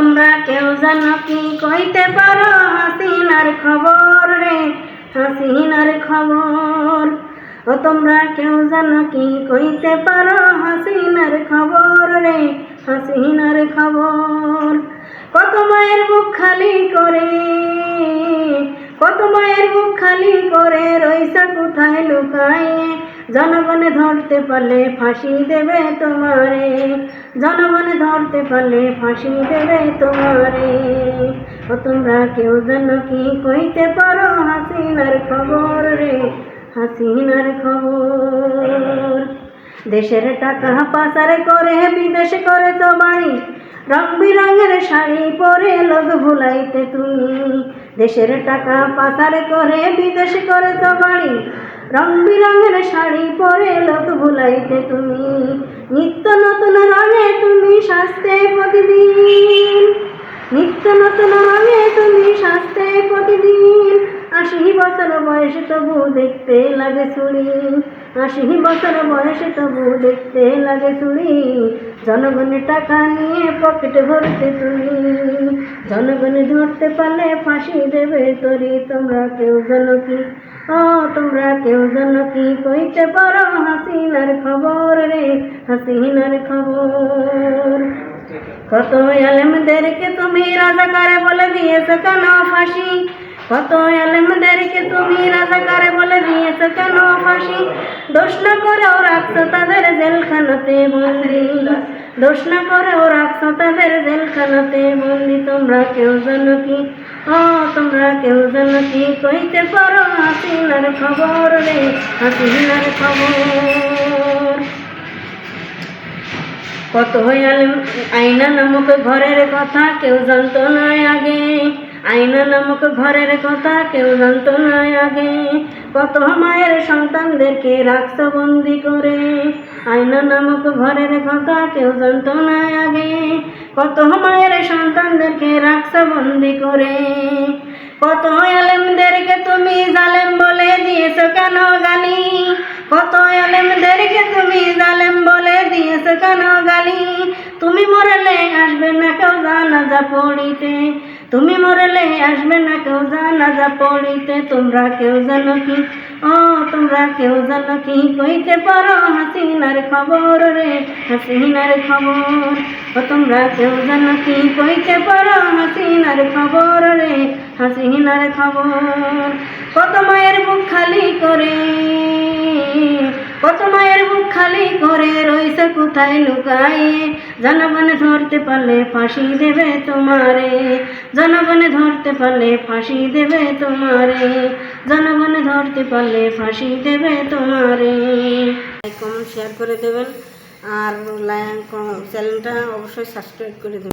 তোমরা কেউ জানো কি কইতে পারো? হাসিনার খবর রে, হাসিনার খবর। ও তোমরা কেউ জানো কি কইতে পারো? হাসিনার খবর রে, হাসিনার খবর। কত মায়ের বুক খালি করে, কত মায়ের বুক খালি করে রইসা কোথায় লুকায় জনগণে ধরতে পারলে ফাঁসি দেবে তোমারে। জনগণে ধরতে পারলে ফাঁসি দেবে তোমারে। ও তোমরা কেউ যেন কি কইতে পারো হাসিনার খবর রে, হাসিনার খবর। দেশের টাকা পাচার করে, বিদেশে করে তো বাড়ি। রং বিরঙের শাড়ি পরে লোক ভুলাইতে তুমি। দেশের টাকা পাচার করে বিদেশে করে তো বাড়ি রং বিরঙের শাড়ি পরে লোক ভুলাইতে তুমি। নিত্য নতুন রঙে তুমি সাজতে প্রতিদিন। নিত্য নতুন রঙে তুমি সাজতে প্রতিদিন। আশি বছর বয়সে তবু দেখতে লাগে চুড়ি আশি বছর বয়সে তবু দেখতে লাগে চুড়ি জনগণের টাকা নিয়ে পকেটে ভরতে তুমি জনগণে ধরতে পারলে ফাঁসি দেবে তরি। তোমরা কেউ জানো কি? ও, তোমরা কেউ জানো কি? কইতে পারো হাসিনার খবর রে, হাসিনার খবর। কত আলেমদেরকে তুমি রাজাকারে বলে দিয়েছ কেন ফাঁসি? কত আলেমদেরকে তুমি রাজাকারে বলে দিয়েছ কেন ফাঁসি? দোষ না করেও রাখছো তাদের জেলখানাতে বন্দি। দোষ না করেও রাখছো তাদের জেলখানাতে বন্দি। তোমরা কেউ জানো কি? ও, তোমরা কেউ জানো কি কইতে পারো? হাসিনার খবর রে, হাসিনার খবর। কত আলেম আয়না নামক ঘরের কথা কেউ জানতো না আগে। আয়না নামক ঘরের কথা কেউ জানতো না আগে। কত মায়ের সন্তানদেরকে রাখছ বন্দি করে? আয়না নামক ঘরের কথা কেউ জানতো না আগে। কত মায়ের সন্তানদেরকে রাখছ বন্দি করে? কত আলেমদেরকে তুমি জালেম বলে দিয়েছ কেন গালি? কত আলেমদেরকে তুমি জালেম বলে দিয়েছ কেন গালি? তুমি মরলে আসবে না কেউ জানাজা পড়িতে। তুমি মরলে আসবে না, কেউ জানাজা পড়িতে, তোমরা কেউ জানো কি? ও, তোমরা কেউ জানো কি? কইতে পারো হাসিনার খবর রে, হাসিনার খবর। ও, তোমরা কেউ জানো কি? কইতে পারো হাসিনার খবর রে, হাসিনার খবর। কত মায়ের মুখ খালি করে বুক খালি করে রইছে কোথায় লুকায়? জনগণে ধরতে পারলে ফাঁসি দেবে তোমারে। জনগণে ধরতে পারলে ফাঁসি দেবে তোমারে। জনগণে ধরতে পারলে ফাঁসি দেবে তোমারে। কমেন্ট শেয়ার করে দেবেন। আর চ্যানেলটা অবশ্যই সাবস্ক্রাইব করে দেবেন।